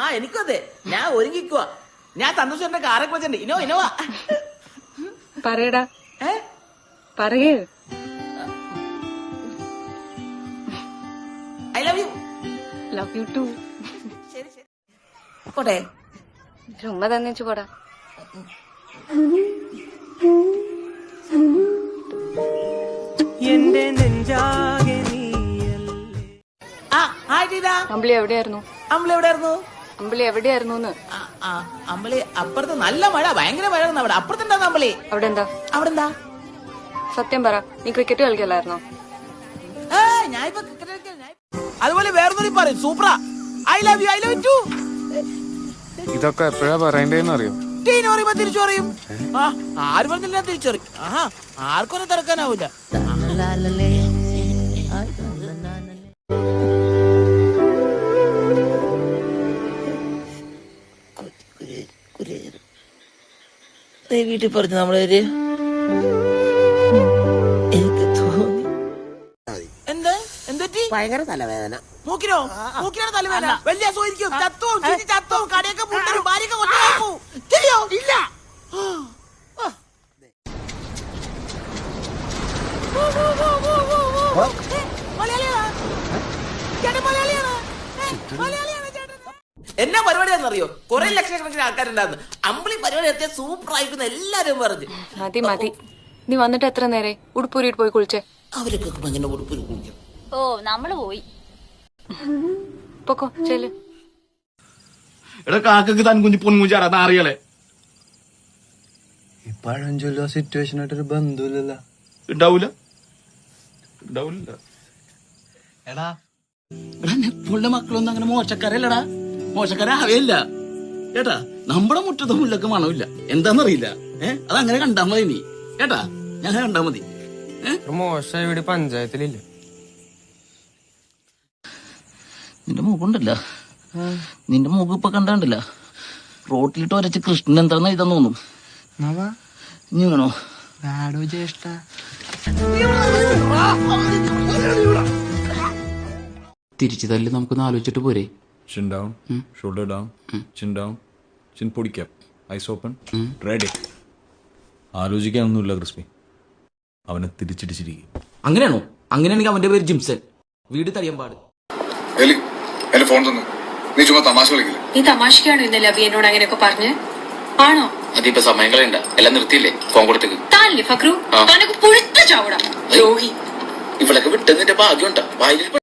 ആ എനിക്കും അതെ. ഞാൻ ഒരുങ്ങിക്കുവാ. ഞാൻ സന്തോഷന്റെ കാറൊക്കെ വെച്ചിട്ടുണ്ട് ഇനോ ഇനോവാ പറയടാ. ഏ? പറയേ. I love you. Love you too ശരി ശരി. പോട്ടെ. ചുമ്മാ തന്നിച്ചു പോടാ. എന്റെ നെഞ്ചാകെ നീയല്ലേ. ആ ഹായ് ടീന. അമ്പിളി എവിടെയായിരുന്നു? അമ്പിളി എവിടെയായിരുന്നു? അമ്പിളി എവിടെയായിരുന്നു അമ്പിളി അപ്പുറത്ത് നല്ല മഴ ഭയങ്കര മഴ അവിടെ. അപ്പുറത്തുണ്ടായിരുന്നു അമ്പിളി? അവിടെ എന്താ അവിടെ എന്താ സത്യം പറ നീ ക്രിക്കറ്റ് കളിക്കലായിരുന്നോ? ഞാൻ അതുപോലെ വേറൊന്നും പറയും. Super I love you I love too ഇതൊക്കെ എപ്പോഴാ പറയണ്ടേന്ന് അറിയോ? ടീന പറയുമ്പോ തിരിച്ചറിയും ആര് പറഞ്ഞില്ല തിരിച്ചറിയും. ആഹാ ആർക്കൊന്നും തിറക്കാനാവൂല വീട്ടിൽ പറഞ്ഞു നമ്മളൊരു എനിക്ക് തോന്നി. എന്ത്? എന്തൊറ്റി ഭയങ്കര തലവേദന. മൂക്കിനോ മൂക്കിനാണ് തലവേദന? വലിയ അസുഖം ചത്തവും ചുറ്റി ചത്തവും കടയൊക്കെ പൂട്ടരും ഭാര്യയൊക്കെ കൊണ്ടുപോകും. ശരിയോ? ഇല്ല. എന്നാ പരിപാടിയാണെന്നറിയോ കുറെ ലക്ഷക്കണക്കിന് ആൾക്കാരുണ്ടായിരുന്നു. അമ്പിളി പരിപാടി എത്തിയ സൂപ്പർ ആയിരിക്കുന്ന എല്ലാരും പറഞ്ഞു. മതി മതി. നീ വന്നിട്ട് എത്ര നേരെ? ഉടുപ്പൂരിട്ട് പോയി കുളിച്ചേ. അവരൊക്കെ ഉടുപ്പൊരു കുളിക്കും? ഓ നമ്മൾ പോയി. പൊക്കോ ചെല്ലു. എടാ കാക്കക്ക് താൻ കുഞ്ഞു ബന്ധമില്ലല്ലോ ഉണ്ടാവൂല? എടാ എടാ മക്കളൊന്നും അങ്ങനെ മോശക്കാരല്ലടാ. മോശക്കാരാവേയില്ല കേട്ടാ നമ്മുടെ മുറ്റത്തെ മുല്ലക്ക് മണമില്ല എന്താന്നറിയില്ല ഏഹ് അതങ്ങനെ കണ്ടാ മതി നീ കേട്ടാ ഞാൻ കണ്ടാ മതി മോശം ഇവിടെ പഞ്ചായത്തിലില്ല നിന്റെ മുഖമുണ്ടല്ല നിന്റെ മുഖം ഇപ്പൊ കണ്ടാണ്ടല്ല റോട്ടിലിട്ട് ഒരച്ച് കൃഷ്ണൻ എന്താന്ന് ഇതെന്ന് തോന്നും ഇനി വേണോ വാടോ ജ്യേഷ്ഠ തിരിച്ചു തല്ലി നമുക്കൊന്ന് ആലോചിച്ചിട്ട് പോരെ Chin down, shoulder down, chin down, chin പൊടിക്കാം. ഐസ് ഓപ്പൺ റെഡി ആലോചിക്കാനൊന്നുമില്ല ക്രിസ്പി. അവനെ തിരിച്ചിടിച്ചിരിക്കും. അങ്ങനെയാണോ? അങ്ങനെയാണെങ്കിൽ അവന്റെ പേര് ജിംസൺ. വീട് എലി എന്റെ ഫോൺ തന്നു. നീ ചുമ്മാ തമാശ കളിക്കില്ല? നീ തമാശക്കാണോ ഇന്നലെ അബി എന്നോട് അങ്ങനെയൊക്കെ പറഞ്ഞ്? ആണോ? അതിപ്പോ സമയം കളയണ്ട എല്ലാം നിർത്തിയില്ലേ? ഫോൺ കൊടുത്തേക്ക്. താനല്ലേ ഫക്രു? തനക്ക് പുഴുത്ത ചാവടാ. രോഹി ഇവളൊക്കെ വിട്ടതിന്റെ ഭാഗ്യം ഉണ്ടാ വായിൽ